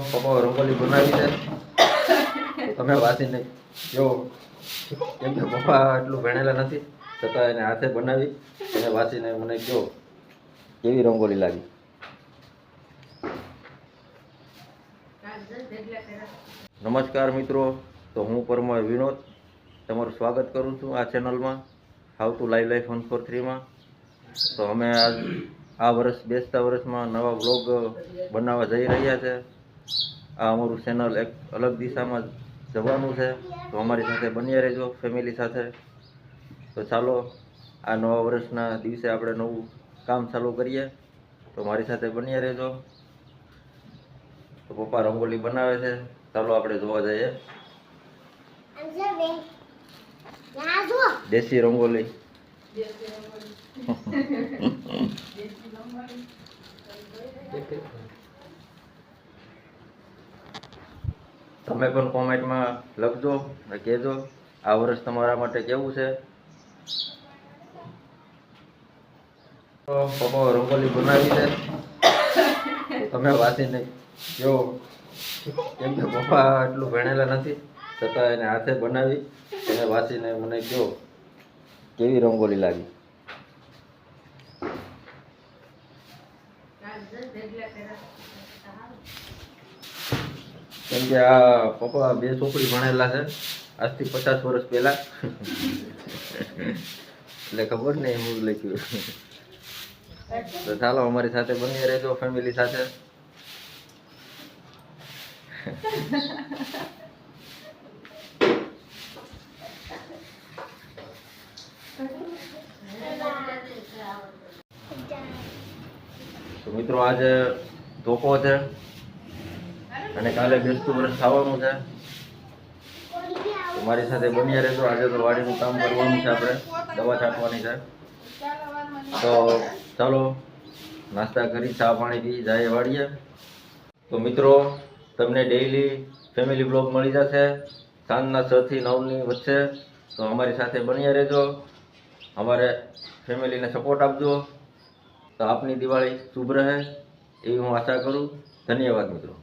પપ્પા રંગોલી બનાવી છે. તમે વાંચી નહીં. જો, કેમ કે પપ્પા એટલું ભણેલા નથી, છતાં એને હાથે બનાવી, એને વાંચીને મને કહો. કેવી રંગોલી લાગી? નમસ્કાર મિત્રો, તો હું પરમાર વિનોદ, તમારું સ્વાગત કરું છું આ ચેનલમાં how to live life one four થ્રીમાં તો અમે આ વર્ષ, બેસતા વર્ષમાં નવા વ્લોગ બનાવવા જઈ રહ્યા છે. આ અમારું ચેનલ એક અલગ દિશામાં જવાનું છે. તો અમારી સાથે બન્યા રહેજો ફેમિલી સાથે. તો ચાલો આ નવા વર્ષના દિવસે આપણે નવું કામ ચાલુ કરીએ. તો મારી સાથે બન્યા રહેજો. તો પપ્પા રંગોલી બનાવે છે. ચાલો આપણે જોવા જઈએ. દેશી રંગોલી. તમે પણ કોમેન્ટમાં લખજો અને કહેજો. આ વર્ષ તમારા માટે કેવું છે? પપ્પા રંગોલી બનાવી છે. તમે વાંચીને જો, કેમ કે પપ્પા એટલું ભણેલા નથી, છતાં એને હાથે બનાવી. એને વાંચીને મને કહો કેવી રંગોલી લાગી? કેમ કે આ પપ્પા બે છોકરી ભણેલા છે. આજથી પચાસ વર્ષ પહેલા. એટલે ખબર ને હું લખ્યું. તો ચાલો અમારી સાથે બની રહેજો ફેમિલી સાથે. તો મિત્રો, આજે ધોકો છે. અને કાલે બેસતું વર્ષ થવાનું છે. મારી સાથે બન્યા રહેજો. આજે તો વાડીનું કામ કરવાનું છે આપણે. દવા છાંટવાની છે. તો ચાલો, નાસ્તા કરી, ચા પાણી પી, જાય વાડીએ. તો મિત્રો, તમને ડેઈલી ફેમિલી બ્લોગ મળી જશે. સાંજના છ થી નવની વચ્ચે. તો અમારી સાથે બન્યા રહેજો. અમારે ફેમિલીને સપોર્ટ આપજો. તો આપની દિવાળી શુભ રહે. એવી હું આશા કરું. ધન્યવાદ મિત્રો.